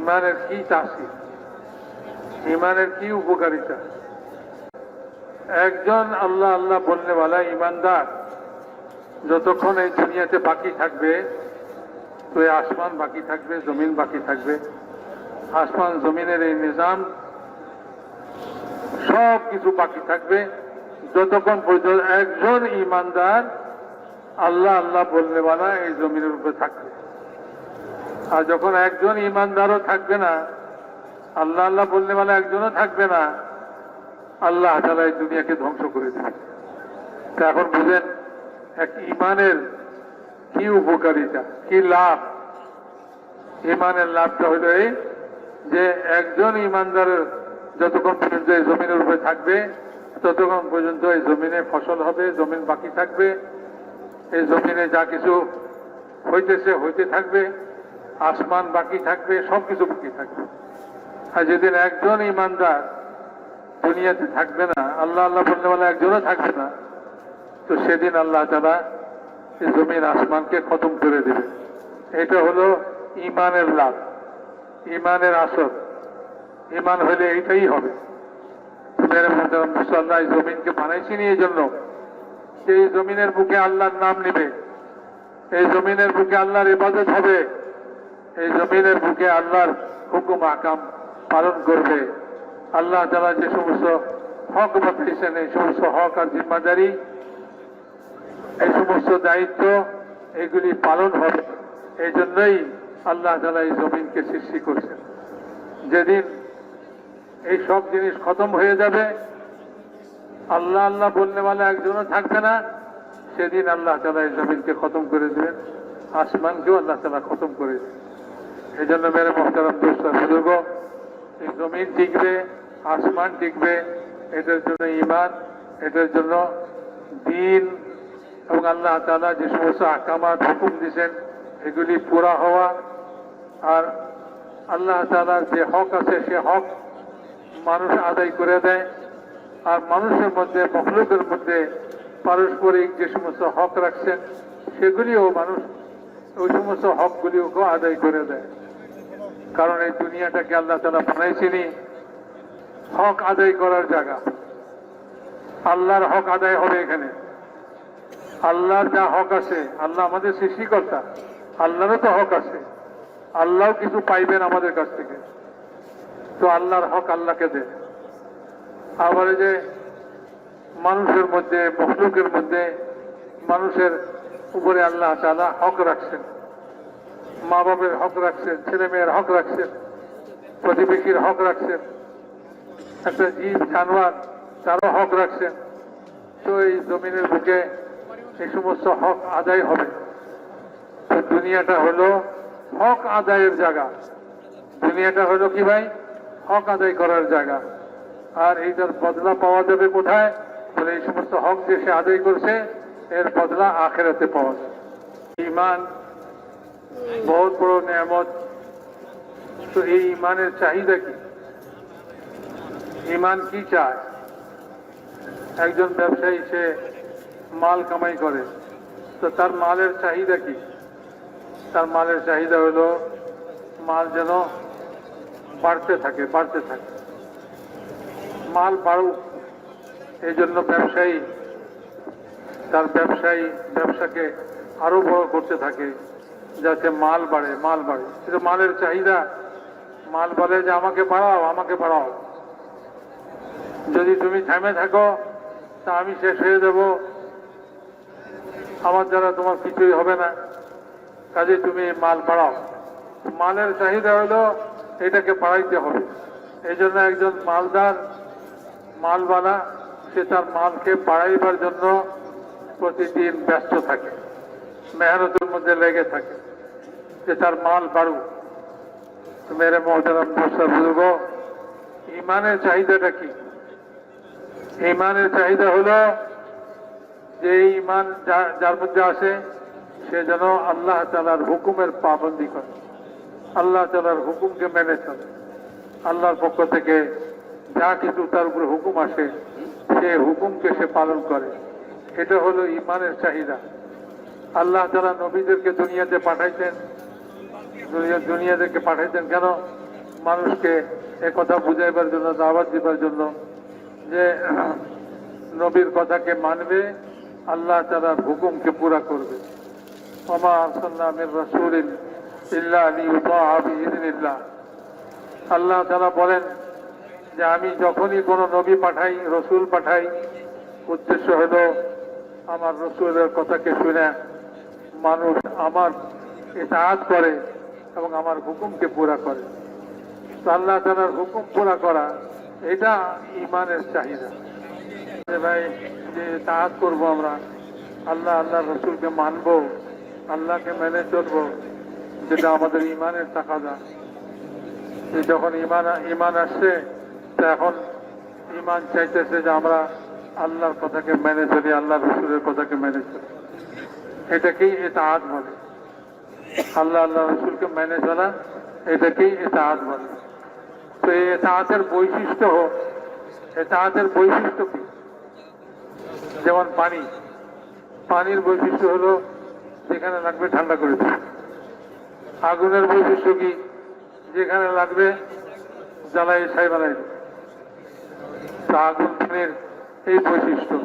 ইমানের কি তাসির ইমানের কি উপকারিতা? একজন আল্লাহ আল্লাহ বললেওয়ালা ইমানদার, যতক্ষণ এই দুনিয়াতে বাকি থাকবে, তো এই আসমান বাকি থাকবে, জমিন বাকি থাকবে। আসমান, জমিনের এই নিজাম সব কিছু বাকি থাকবে। যতক্ষণ পর্যন্ত একজন ইমানদার আল্লাহ আল্লাহ বললেওয়ালা এই জমিনের উপরে থাকবে। আর যখন একজন ইমানদারও থাকবে না, আল্লাহ আল্লাহ বললে মানে একজনও থাকবে না, আল্লাহ তালা এই দুনিয়াকে ধ্বংস করে দেবে। তা এখন বুঝেন, এক ইমানের কি উপকারিতা, কি লাভ? ইমানের লাভটা হলো এই যে একজন ইমানদারের যতক্ষণ পর্যন্ত এই জমিনের উপরে থাকবে, ততক্ষণ পর্যন্ত এই জমিনে ফসল হবে, জমিন বাকি থাকবে, এই জমিনে যা কিছু হইতেছে, হইতে থাকবে। আসমান বাকি থাকবে সব কিছু বাকি থাকবে। আর যেদিন একজন ইমানদার দুনিয়াতে থাকবে না, আল্লাহ আল্লাহ বললে বলে একজনও থাকবে না, তো সেদিন আল্লাহ তারা জমির আসমানকে খতম করে দেবে। এটা হলো ইমানের লাভ, ইমানের আসর। ইমান হলে এইটাই হবে। এই জমিনকে বানাইছিনি এই জন্য যে এই জমিনের বুকে আল্লাহর নাম নেবে। এই জমিনের বুকে আল্লাহর ইবাদত হবে। এই জমিনের বুকে আল্লাহর হুকুম, আকাম পালন করবে। আল্লাহ তালা যে সমস্ত হক বাতাইছেন এই সমস্ত হক আর জিম্মাদারি, এই সমস্ত দায়িত্ব, এগুলি পালন হবে। এই জন্যই আল্লাহ তালা এই জমিনকে সৃষ্টি করছেন। যেদিন এই সব জিনিস খতম হয়ে যাবে, আল্লাহ আল্লাহ বললে মানে একজনও থাকবে না। সেদিন আল্লাহ তালা এই জমিনকে খতম করে দেবেন। আসমানকেও আল্লাহ তালা খতম করে দেবেন। এই জন্য মেরে মোহতারাম দোস্তার বুজুর্গ, এই জমিন টিকবে, আসমান টিকবে এটার জন্য ইমান এটার জন্য দিন, এবং আল্লাহ তালা যে সমস্ত আকামাত হুকুম দিয়েছেন, এগুলি পুরা হওয়া, আর আল্লাহ তালার যে হক আছে সে হক মানুষ আদায় করে দেয়, আর মানুষের মধ্যে, মখলুকের মধ্যে পারস্পরিক যে সমস্ত হক রাখছেন, সেগুলিও মানুষ ওই সমস্ত হকগুলিও আদায় করে দেয়। কারণ এই দুনিয়াটাকে আল্লাহ তালা বানাইছেনি হক আদায় করার জায়গা। আল্লাহর হক আদায় হবে এখানে। আল্লাহর যা হক আছে, আল্লাহ আমাদের সৃষ্টিকর্তা। আল্লাহরও তো হক আছে। আল্লাহ কিছু পাইবেন আমাদের কাছ থেকে। তো আল্লাহর হক আল্লাহকে দে আবার যে মানুষের মধ্যে, মখলুকের মধ্যে মানুষের উপরে আল্লাহ তালা হক রাখছেন। মা বাবের হক রাখছেন ছেলে মেয়ের হক রাখছেন, প্রতিবেশীর হক রাখছেন, একটা জীব, জানোয়ার, তারও হক রাখছেন। তো এই জমিনের বুকে এই সমস্ত হক আদায় হবে। তো দুনিয়াটা হলো হক আদায়ের জায়গা। দুনিয়াটা হলো কি ভাই? হক আদায় করার জায়গা। আর এইটার বদলা পাওয়া যাবে কোথায়? বলে এই সমস্ত হক যে সে আদায় করছে, এর বদলা আখেরাতে পাওয়া যাবে। ইমান বহুত বড় নিয়ামত। তো এই ইমানের চাহিদা কি? ইমান কি চায়? একজন ব্যবসায়ী, সে মাল কামাই করে। তো তার মালের চাহিদা কি? তার মালের চাহিদা হলো, মাল যেন বাড়তে থাকে বাড়তে থাকে। মাল বাড়ুক, এই জন্য ব্যবসায়ী, তার ব্যবসায়ী, ব্যবসাকে আরও বড় করতে থাকে। যাতে মাল বাড়ে মাল বাড়ে। কিন্তু মালের চাহিদা, মাল বলে যে আমাকে বাড়াও আমাকে বাড়াও। যদি তুমি থেমে থাকো, তা আমি শেষ হয়ে যাব। আমার দ্বারা তোমার কিছুই হবে না। কাজে তুমি মাল বাড়াও। মালের চাহিদা হলো এটাকে বাড়াইতে হবে। এই জন্য একজন মালদার মালওয়ালা সে তার মালকে বাড়াইবার জন্য প্রতিদিন ব্যস্ত থাকে। মেহনতের মধ্যে লেগে থাকে। যে তার মাল বাড়ুক। মেরে দোস্তা বুজুর্গ, ইমানের চাহিদাটা কি? ইমানের চাহিদা হলো যে ইমান যার মধ্যে আসে, সে যেন আল্লাহ তালার হুকুমের পাবন্দি করে। আল্লাহ তালার হুকুমকে মেনে চলে। আল্লাহর পক্ষ থেকে যা কিছু তার উপরে হুকুম আসে, সে হুকুমকে সে পালন করে। এটা হলো ইমানের চাহিদা। আল্লাহ তালা নবীদেরকে দুনিয়াতে পাঠাইছেন। দুনিয়া দুনিয়া থেকে কেন? মানুষকে এ কথা বুঝাইবার জন্য, দাওয়াত দিবার জন্য যে নবীর কথাকে মানবে, আল্লাহ তালার হুকুমকে পুরা করবে। আল্লাহ তাআলা বলেন যে আমি যখনই কোনো নবী পাঠাই, রসুল পাঠাই, উদ্দেশ্য হলো আমার রসুলের কথাকে শুনে মানুষ আমার ইতাআত করে এবং আমার হুকুমকে পুরা করে। আল্লাহ তালার হুকুম পুরা করা, এটা ইমানের চাহিদা। ভাই, যে তাহাত করব আমরা, আল্লাহ আল্লাহ রসুলকে মানবো, আল্লাহকে মেনে চলবো, যেটা আমাদের ইমানের তাকাদা যে যখন ইমান ইমান আসছে, তো এখন ইমান চাইতেছে যে আমরা আল্লাহর কথাকে মেনে চলি আল্লাহ রসুলের কথাকে মেনে চলি। এটাকেই এটা আজ বলে। আল্লাহ আল্লাহ রসুলকে মেনে চলা, এটাকেই এটা বলে। তো এই এতাহাতের বৈশিষ্ট্য হোক এতাহাতের বৈশিষ্ট্য কি? যেমন পানি। পানির বৈশিষ্ট্য হলো, যেখানে লাগবে ঠান্ডা করে দেবে। আগুনের বৈশিষ্ট্য কি? যেখানে লাগবে জ্বালাই ছাই দেবে। তো আগুন এই বৈশিষ্ট্য।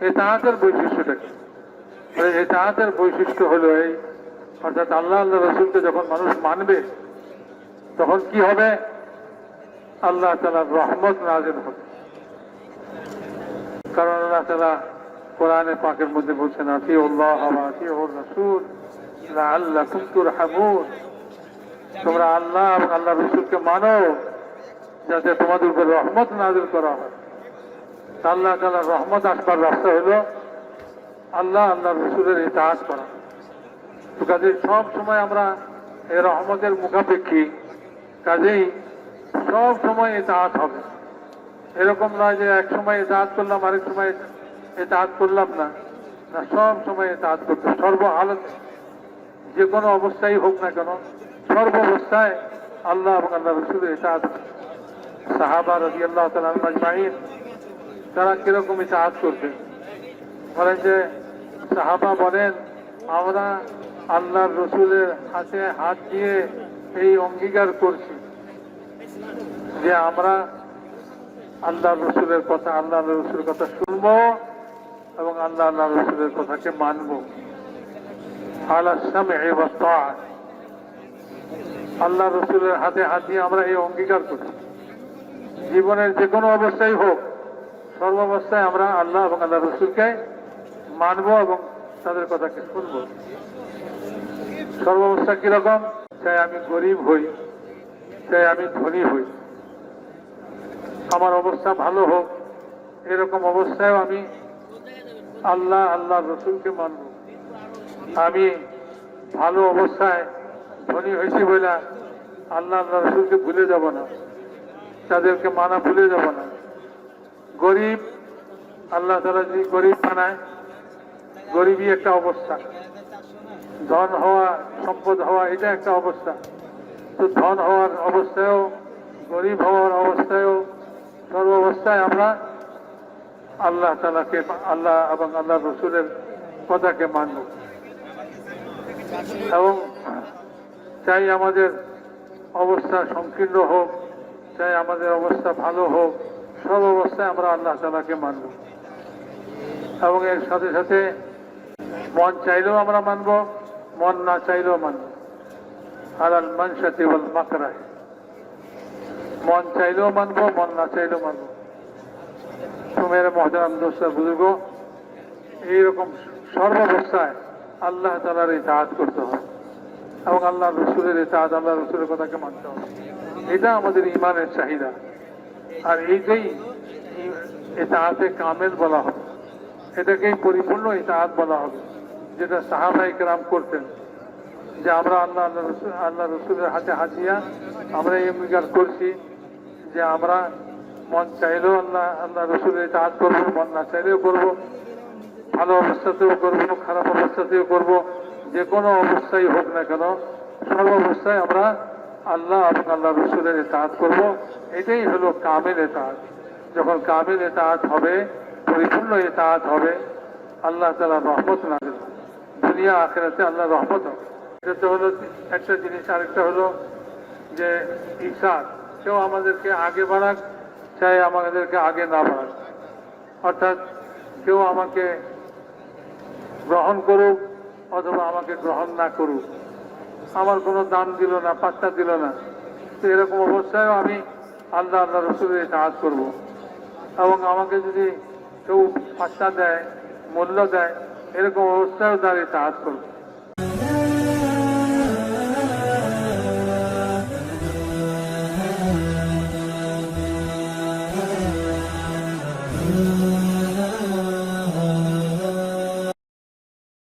এই তাহাতের বৈশিষ্ট্যটা কি? এই তাহাতের বৈশিষ্ট্য হলো এই অর্থাৎ আল্লাহ আল্লাহ রসুলকে যখন মানুষ মানবে, তখন কি হবে? আল্লাহ তালার রহমত নাজেল হবে। কারণ আল্লাহ তালা কোরআনে পাকের মধ্যে বলছেন আতি উল্লাহ আতি ওর রসুল আল্লাহ কুমতুর হামুন তোমরা আল্লাহ এবং আল্লাহ রসুলকে মানো, যাতে তোমাদের উপর রহমত নাজিল করা হয়। আল্লাহ তালার রহমত আসবার রাস্তা হলো আল্লাহ আল্লাহ রসুলের ইতিহাস করা। তো কাজেই সব সময় আমরা এই রহমতের মুখাপেক্ষী, কাজেই সব সময় ইতিহাস হবে। এরকম নয় যে এক সময় ইতিহাস করলাম, আরেক সময় ইতিহাস করলাম না। না, সব সময় ইতিহাস করতে হবে। সর্ব হালত যে কোনো অবস্থায় হোক না কেন, সর্ব অবস্থায় আল্লাহ এবং আল্লাহ রসুলের ইতিহাস সাহাবা রবি আল্লাহ তালামাইন তারা কীরকম ইতিহাস করতেন বলেন যে সাহাবা বলেন, আমরা আল্লাহর রসুলের হাতে হাত দিয়ে এই অঙ্গীকার করছি যে আমরা আল্লাহ রসুলের কথা আল্লাহ রসুলের কথা শুনব এবং আল্লাহ আল্লাহ রসুলের কথাকে মানব। আল্লাহ রসুলের হাতে হাত দিয়ে আমরা এই অঙ্গীকার করি। জীবনের যে কোনো অবস্থায় হোক সর্বাবস্থায় আমরা আল্লাহ এবং আল্লাহ রসুলকে মানব এবং তাদের কথাকে শুনব। সর্বাবস্থা কীরকম? চাই আমি গরিব হই, চাই আমি ধনী হই। আমার অবস্থা ভালো হোক, এরকম অবস্থায় আমি আল্লাহ আল্লাহ রসুলকে মানব। আমি ভালো অবস্থায় ধনী হয়েছি বলে আল্লাহ আল্লাহ রসুলকে ভুলে যাব না, তাদেরকে মানা ভুলে যাব না। গরিব, আল্লাহ তালা যদি গরিব বানায়, গরিবই একটা অবস্থা। ধন হওয়া, সম্পদ হওয়া, এটা একটা অবস্থা। তো ধন হওয়ার অবস্থায়ও, গরিব হওয়ার অবস্থায়ও, সর্ব অবস্থায় আমরা আল্লাহ তালাকে আল্লাহ এবং আল্লাহ রসুলের কথাকে মানব। এবং চাই আমাদের অবস্থা সংকীর্ণ হোক, চাই আমাদের অবস্থা ভালো হোক, সব অবস্থায় আমরা আল্লাহ তালাকে মানব। এবং এর সাথে সাথে মন চাইলেও আমরা মানব। মন না চাইলেও মানব আলাল মানসাতি ওয়াল মাকরাহ। মন চাইলেও মানব, মন না চাইলেও মানব। তো মেরে মহতারাম বুজুর্গ, এইরকম সর্বাবস্থায় আল্লাহ তালার ইতাহাত করতে হবে। এবং আল্লাহ রসুলের ইতাহাত আল্লাহ রসুলের কথাকে মানতে হবে। এটা আমাদের ইমানের চাহিদা। আর এইটাই ইতাহাতে কামেল বলা হবে। এটাকেই পরিপূর্ণ ইতাহাত বলা হবে। যেটা সাহাবাই কেরাম করতেন, যে আমরা আল্লাহ আল্লাহ রসুল, আল্লাহ রসুলের হাতে হাতিয়া আমরা এই অঙ্গীকার করছি, যে আমরা মন চাইলেও আল্লাহ আল্লাহ রসুলের কাজ করব, মন না চাইলেও করব, ভালো অবস্থাতেও করব, খারাপ অবস্থাতেও করব, যে কোনো অবস্থায় হোক না কেন সর্ব অবস্থায় আমরা আল্লাহ এবং আল্লাহ রসুলের কাজ করব, এটাই হলো কামেল এতাজ যখন কামেল এতাজ হবে, পরিপূর্ণ এতাজ হবে, আল্লাহ তালা রহমত না দুনিয়া, আখেরাতে আল্লাহ রহমত হবে। এটা তো হলো একটা জিনিস, আরেকটা হলো যে ইসার কেউ আমাদেরকে আগে বাড়াক, চাই আমাদেরকে আগে না বাড়াক। অর্থাৎ কেউ আমাকে গ্রহণ করুক অথবা আমাকে গ্রহণ না করুক। আমার কোনো দাম দিল না, পাত্তা দিল না। তো এরকম অবস্থায়ও আমি আল্লাহ আল্লাহ রসুলের কাজ করব। এবং আমাকে যদি কেউ পাত্তা দেয়, মূল্য দেয় এরকম অবস্থায় দাঁড়িয়ে কাজ করব।